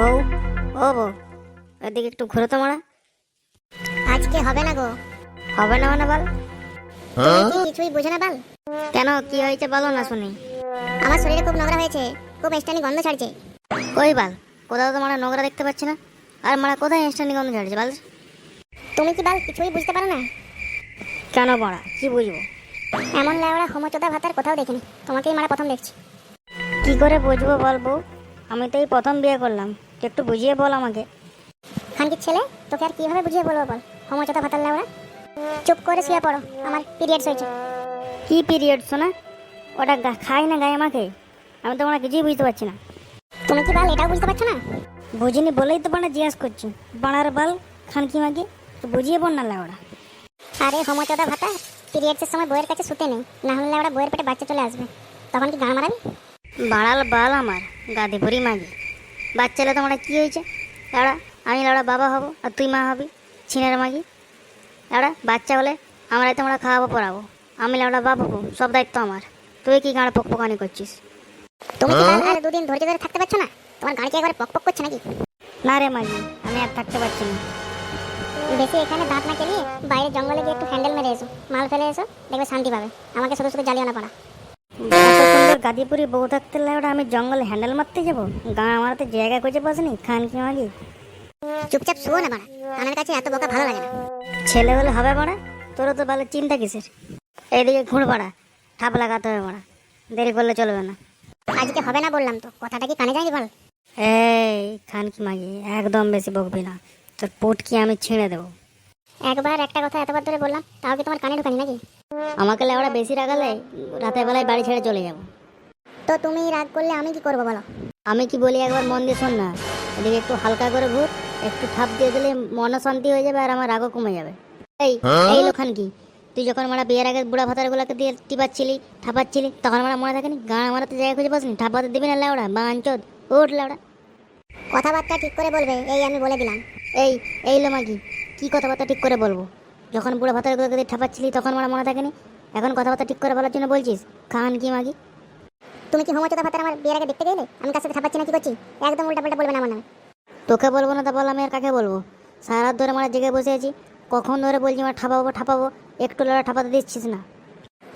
বউ ও বউ। এদিকে একটু ঘুরে তো মারা। আজকে হবে না গো। হবে না মানে বল? তুমি কিছুই বুঝে না বাল? কেন কি হয়েছে বলো না শুনি। আমার শরীরে খুব নোংরা হয়েছে খুব স্টানি গন্ধ ছাড়ছে। কই বাল কোথাও তো মারা নোংরা দেখতে পাচ্ছি না। আর মারা কোথায় ইনস্ট্যান্ট গন্ধ ছাড়ছে বাল? তুমি কি বাল কিছুই বুঝতে পারো না? কেন মারা কি বুঝব? এমন লেওড়া হোমচোদা ভাতার কোথাও দেখিনি। তোমাকেই মারা প্রথম দেখছি। কি করে বুঝব বল বউ? আমি তো এই প্রথম বিয়ে করলাম। তুই একটু বুঝিয়ে বল আমাকে। খানকির ছেলে তোকে আর কীভাবে বুঝিয়ে বলব বল? হোমচোদা ভাতার লেওড়া চুপ করে শুয়ে পড়ো আমার পিরিয়ডস হয়েছে কি পিরিয়ড শোনা ওটা গা- খাই না গায়ে আমাকে আমি তো মারা কিছুই বুঝতে পারছি না। তুমি কি বাল এটাও বুঝতে পারছ না? বুঝিনি বলেই তো বানা জিজ্ঞাসা করছি। বানার বাল খানকি মাকে তো বুঝিয়ে বল না লাউড়া আরে হোমচোদা ভাতা পিরিয়ডসের সময় বইয়ের কাছে শুতে নেই না হলে ওরা বইয়ের পেটে বাচ্চা চলে আসবে। তখন কি গান মারাবি? বাড়াল বাল আমার গাদি ভরি মাগি বাচ্চালে তোমার কি হয়েছে? লাউড়া আমি লাউড়া বাবা হব আর তুই মা হবি ছিনের মাগি। লাউড়া বাচ্চা হলে আমরা তোমরা খাওয়াবো পড়াবো। আমি লাউড়া বাবা হব সব দায়িত্ব আমার। তুই কি গাঁড় পক পকানি করছিস? তুমি কি আর দুদিন ধৈর্য ধরে থাকতে পারছ না? তোমার গাড়ি কি একবারে পক পক করছে নাকি? না রে মাগি আমি আর থাকতে পারছি না। বেশি এখানে দাঁত না কেলিয়ে বাইরে জঙ্গলে গিয়ে একটু হ্যান্ডেল মেরে এসো মাল ফেলে এসো দেখবে শান্তি পাবে। আমাকে শুধু শুধু জ্বালিয়ে না পড়া। গাদিপুরি বউ থাকতে লাউড়া আমি জঙ্গলে হ্যান্ডেল মারতে যাব। গাঁ মারাতে জায়গা খুঁজে পাসনি খান কি মাগি? চুপচাপ শুও না বাড়া কানের কাছে এত বোকা ভালো লাগে না। ছেলে হলে হবে মারা তোরও তো ভালো চিন্তা কিসের? এইদিকে ঘুর পাড়া ঠাপ লাগাতে হবে মারা দেরি করলে চলবে না। আজকে হবে না বললাম তো কথাটা কি কানে যায়নি বল? এই খান কি মাগি একদম বেশি বকবি না তোর পুটকি আমি ছিঁড়ে দেবো। একবার একটা কথা এতবার ধরে বললাম তাও কি তোমার কানে ঢুকানি নাকি? আমাকে লেওড়া বেশি রাগালে রাতের বেলায় বাড়ি ছেড়ে চলে যাব। তো তুমি রাগ করলে আমি কি করব বলো? আমি কি বলি একবার মন দিয়ে শোন না। এদিকে একটু হালকা করে ঘুর একটু ঠাপ দিয়ে দিলে মন শান্তি হয়ে যাবে আর আমার রাগও কমে যাবে। এই এই লোখান কি? তুই যখন মারা বিয়ের আগে বুড়া ভাতার ভাতারগুলোকে দিয়ে টিপাচ্ছিলি ঠাপাচ্ছিলি তখন আমার মনে থাকেনি? গাঁ মারাতে জায়গা খুঁজে পাসনি? ঠাপাতে দিবি না লেওড়া? বাঞ্চদ ওঠ লেওড়া। কথাবার্তা ঠিক করে বলবে এই আমি বলে দিলাম। এই এই লো মাগি কি কথাবার্তা ঠিক করে বলব? যখন বুড়ো ভাতারগুলোকে দিয়ে ঠাপাচ্ছিলি তখন আমার মনে থাকেনি? এখন কথাবার্তা ঠিক করে বলার জন্য বলছিস? খান কি মাগি? তুমি কি হোমচোদা ভাতার আমার বিয়ের আগে দেখতে গেলে? আমি কার সাথে থাপাচ্ছি না কি করছি? একদম উল্টা পাল্টা বলবে না আমার নামে। তোকে বলব না তা বল আমি আর কাকে বলব? সারা রাত ধরে মারা জেগে বসে আছি। কখন ধরে বলছি আমার ঠাপাবো ঠাপাবো একটু লড়া ঠাপাতে দিচ্ছিস না।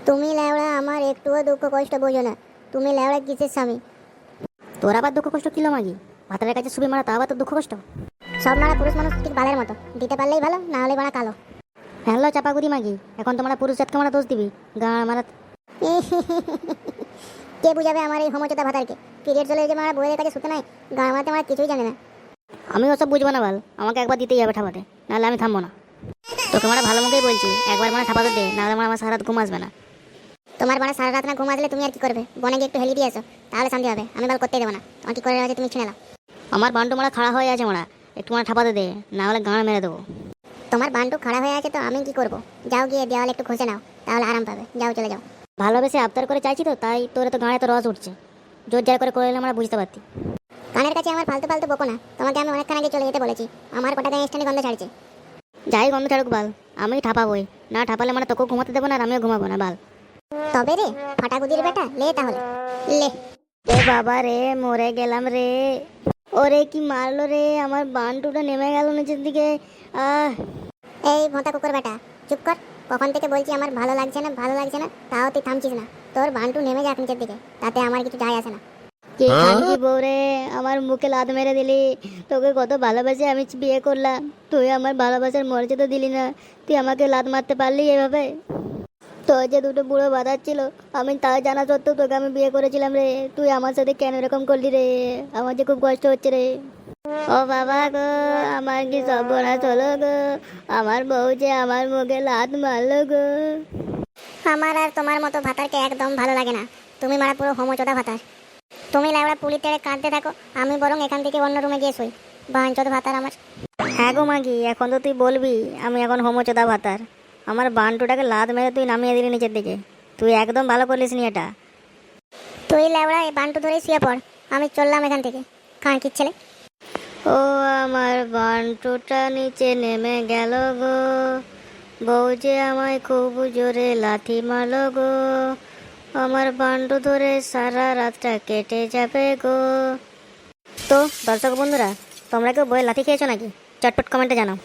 তুমি লেওড়া আমার একটুও দুঃখ কষ্ট বোঝো না। তুমি লেওড়া কিসের স্বামী? তোর আবার দুঃখ কষ্ট কিলো মাগি? ভাতারের কাছে সুবি মারা তা আবার তোর দুঃখ কষ্ট? সব মারা পুরুষ মানুষ ঠিক বালের মতো। দিতে পারলেই ভালো না হলে বাড়া কালো। হ্যালো চাপাগুড়ি মাগি। এখন তোমরা পুরুষ জাতকে মারা দোষ দিবি। গাঁ মারা কে বুঝাবে আমার এই হোমচোদা ভাতারকে? পিরিয়ড চলে যে মারা বইয়ের কাছে শুতে নাই গাঁ মারাতে আমার কিছুই জানে না। আমি ওসব বুঝব না বল আমাকে একবার দিতেই হবে ঠাপাতে নাহলে আমি থামবো না। তোকে মারা ভালো মুখেই বলছি একবার মানে ঠাপাতে দে নাহলে মারা আমার সারা রাত ঘুম আসবে না। তোমার বাড়া সারা রাত না ঘুম আসলে তুমি আর কি করবে? বনে গিয়ে একটু হেলি দিয়ে আসো তাহলে শান্তি হবে আমি বল করতেই দেবো না। তোমার কি করে আছে তুমি ছিনে নাও। আমার বান্ডু মারা খাড়া হয়ে আছে মারা একটু মারা ঠাপাতে দে না হলে গাঁড় মেরে দেবো। তোমার বান্টু খাড়া হয়ে আছে তো আমি কি করব? যাও গিয়ে দেওয়ালে একটু ঘষে নাও তাহলে আরাম পাবে। যাও চলে যাও। ভালোবেসে আবদার করে চাইছি তো তাই তোর তো গাঁড়ে তো রস উঠছে। জোর জার করে করলে আমরা বুঝতে পারতি। কানের কাছে আমার ফালতু ফালতু বকো না তোমাকে আমি অনেকক্ষণ আগে চলে যেতে বলেছি আমার কটা গায়ে স্ট্যান্ডে গন্ধ ছাড়ছে। যাই গন্ধ ছাড়ুক বাল আমি ঠাপাবই না ঠাপালে মানে তোকেও ঘুমাতে দেবো না আর আমিও ঘুমাবো না বাল। তবে রে ফাটাগুদির বেটা লে তাহলে। লে। এ বাবা রে মরে গেলাম রে। ওরে কি মারলো রে আমার বান্টুটা নেমে গেল নিচের দিকে। আহ। এই ভোঁতা কুকুর বেটা চুপ কর। কখন থেকে বলছি আমার ভালো লাগছে না ভালো লাগছে না তাও তুই থামছিস না। তোর বান্টু নেমে যাক নিচের দিকে তাতে আমার কিছু যায় আসে না। কে খানকি বউ রে আমার মুখে লাত মেরে দিলি। তোকে কত ভালোবাসে আমি বিয়ে করলাম। তুই আমার ভালোবাসার মর্যাদা দিলি না। তুই আমাকে লাত মারতে পারলি এভাবে? তোর যে দুটো বুড়ো বাঁধাচ্ছিল আমি তা জানা সত্ত্বেও তোকে আমি বিয়ে করেছিলাম রে। তুই আমার সাথে কেন এরকম করলি রে? আমার যে খুব কষ্ট হচ্ছে রে। ও বাবা গো আমার কি সর্বনাশ হলো গো? আমার বউ যে আমার মুখে লাত মারলো গো। আমার আর তোমার মতো ভাতারকে একদম ভালো লাগে না। তুমি মারা পুরো হোমচোদা ভাতার। তুমি লাউড়া পুলি তেড়ে কাঁদতে থাকো আমি বরং এখান থেকে অন্য রুমে গিয়ে শুই। বাঞ্চদ ভাতার আমার। হ্যাঁ গো মাগি এখন তো তুই বলবি আমি এখন হোমচোদা ভাতার। আমার বান্টুটাকে লাত মেরে তুই নামিয়ে দিলি নিচের দিকে। তুই একদম ভালো করলিস নি এটা। তুই লাউড়া এই বান্টু ধরেই শুয়ে পড়। আমি চললাম এখান থেকে। কাঁকির ছেলে। ও আমার ঘন্টটা নিচে নেমে গেল গো। বউ যে আমায় খুব জোরে লাথি মারলো গো। আমার বান্ডু ধরে সারা রাতটা কেটে যাবে গো। তো দর্শক বন্ধুরা, তোমরা কেউ বইয়ের লাথি খেয়েছো নাকি? চটপট কমেন্টে জানাও।